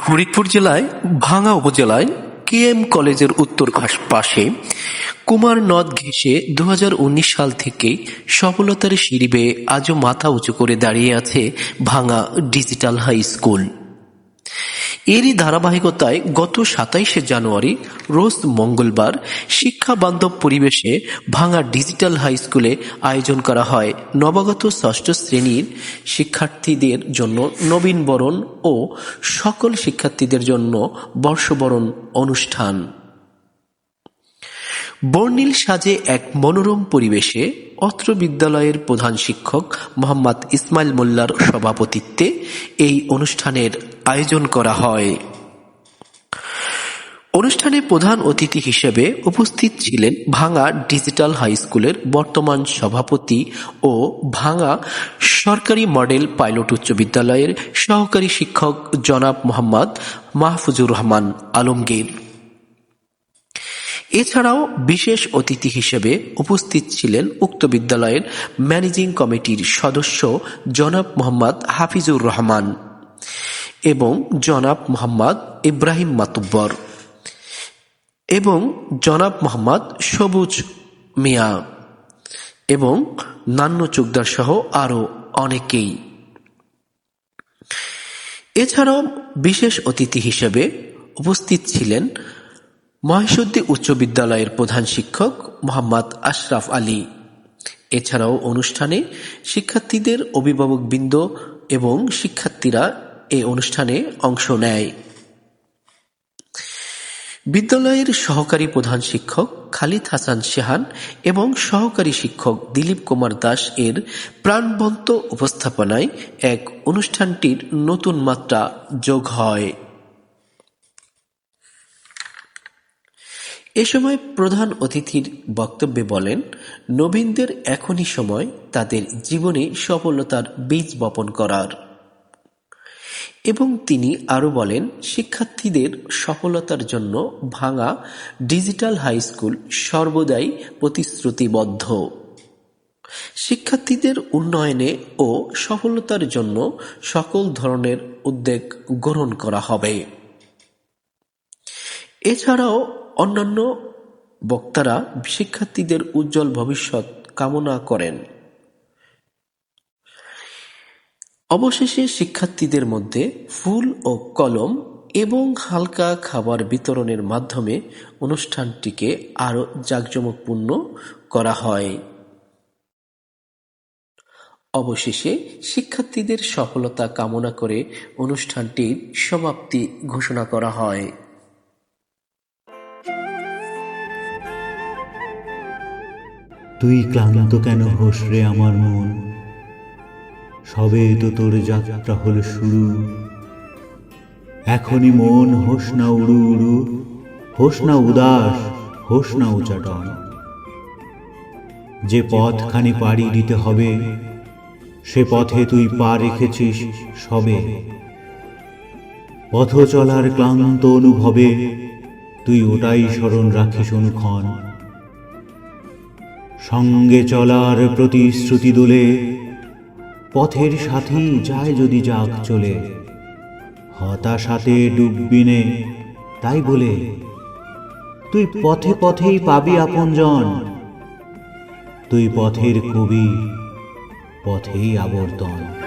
ফরিদপুর জেলায় ভাঙা উপজেলায় কে এম কলেজের উত্তর পাশে কুমার নদ ঘেঁষে দু হাজার উনিশ সাল থেকে সফলতার সিঁড়ি আজও মাথা উঁচু করে দাঁড়িয়ে আছে ভাঙা ডিজিটাল হাই স্কুল। এরই ধারাবাহিকতায় গত সাতাইশে জানুয়ারি, রোজ মঙ্গলবার, শিক্ষা বান্ধব পরিবেশে ভাঙা ডিজিটাল হাই স্কুলে আয়োজন করা হয় নবাগত ষষ্ঠ শ্রেণির শিক্ষার্থীদের জন্য নবীন বরণ ও সকল শিক্ষার্থীদের জন্য বর্ষবরণ অনুষ্ঠান। বর্ণিল সাজে এক মনোরম পরিবেশে অত্র বিদ্যালয়ের প্রধান শিক্ষক মোহাম্মদ ইসমাইল মোল্লার সভাপতিত্বে এই অনুষ্ঠানের আয়োজন করা হয়। অনুষ্ঠানে প্রধান অতিথি হিসেবে উপস্থিত ছিলেন ভাঙা ডিজিটাল হাই স্কুলের বর্তমান সভাপতি ও ভাঙা সরকারি মডেল পাইলট উচ্চ বিদ্যালয়ের সহকারী শিক্ষক জনাব মোহাম্মদ মাহফুজুর রহমান আলমগীর। এছাড়াও বিশেষ অতিথি হিসেবে উপস্থিত ছিলেন উক্ত বিদ্যালয়ের ম্যানেজিং কমিটির সদস্য জনাব মোহাম্মদ হাফিজুর রহমান এবং জনাব মোহাম্মদ ইব্রাহিম মাতুব্বর এবং জনাব মোহাম্মদ সবুজ মিয়া এবং নান্য চুকদার সহ আরও অনেকেই। এছাড়াও বিশেষ অতিথি হিসেবে উপস্থিত ছিলেন মহেশুদ্দি উচ্চ বিদ্যালয়ের প্রধান শিক্ষক মোহাম্মদ আশরাফ আলী। এছাড়াও অনুষ্ঠানে শিক্ষার্থীদের অভিভাবকবৃন্দ এবং শিক্ষার্থীরা এ অনুষ্ঠানে অংশ নেয়। বিদ্যালয়ের সহকারী প্রধান শিক্ষক খালিদ হাসান সেহান এবং সহকারী শিক্ষক দিলীপ কুমার দাস এর প্রাণবন্ত উপস্থাপনায় এক অনুষ্ঠানটির নতুন মাত্রা যোগ হয়। এ সময় প্রধান অতিথির বক্তব্যে বলেন, নবীনদের এখনই সময় তাদের জীবনে সফলতার বীজ বপন করার। এবং তিনি আরও বলেন, শিক্ষার্থীদের সফলতার জন্য ভাঙা ডিজিটাল হাই স্কুল সর্বদাই প্রতিশ্রুতিবদ্ধ। শিক্ষার্থীদের উন্নয়নে ও সফলতার জন্য সকল ধরনের উদ্যোগ গ্রহণ করা হবে। এছাড়াও অন্যান্য বক্তারা শিক্ষার্থীদের উজ্জ্বল ভবিষ্যৎ কামনা করেন। অবশেষে শিক্ষার্থীদের মধ্যে ফুল ও কলম এবং হালকা খাবার বিতরণের মাধ্যমে অনুষ্ঠানটিকে আরও জাঁকজমকপূর্ণ করা হয়। অবশেষে শিক্ষার্থীদের সফলতা কামনা করে অনুষ্ঠানটির সমাপ্তি ঘোষণা করা হয়। তুই ক্লান্ত কেন হোস রে আমার মন? সবে তো তোর যাত্রা হলো শুরু। এখনই মন হোস না উড়ু উড়ু, হোস না উদাস, হোস না উচাটন। যে পথখানি পাড়ি দিতে হবে, সে পথে তুই পা রেখেছিস সবে। পথ চলার ক্লান্ত অনুভবে, তুই ওটাই স্মরণ রাখিস অনুক্ষণ। সঙ্গে চলার প্রতিশ্রুতি দোলে, পথের সাথী যায় যদি যাক চলে। হতাশাতে ডুববিনে তাই বলে, তুই পথে পথেই পাবি আপনজন। তুই পথের কবি, পথেই আবর্তন।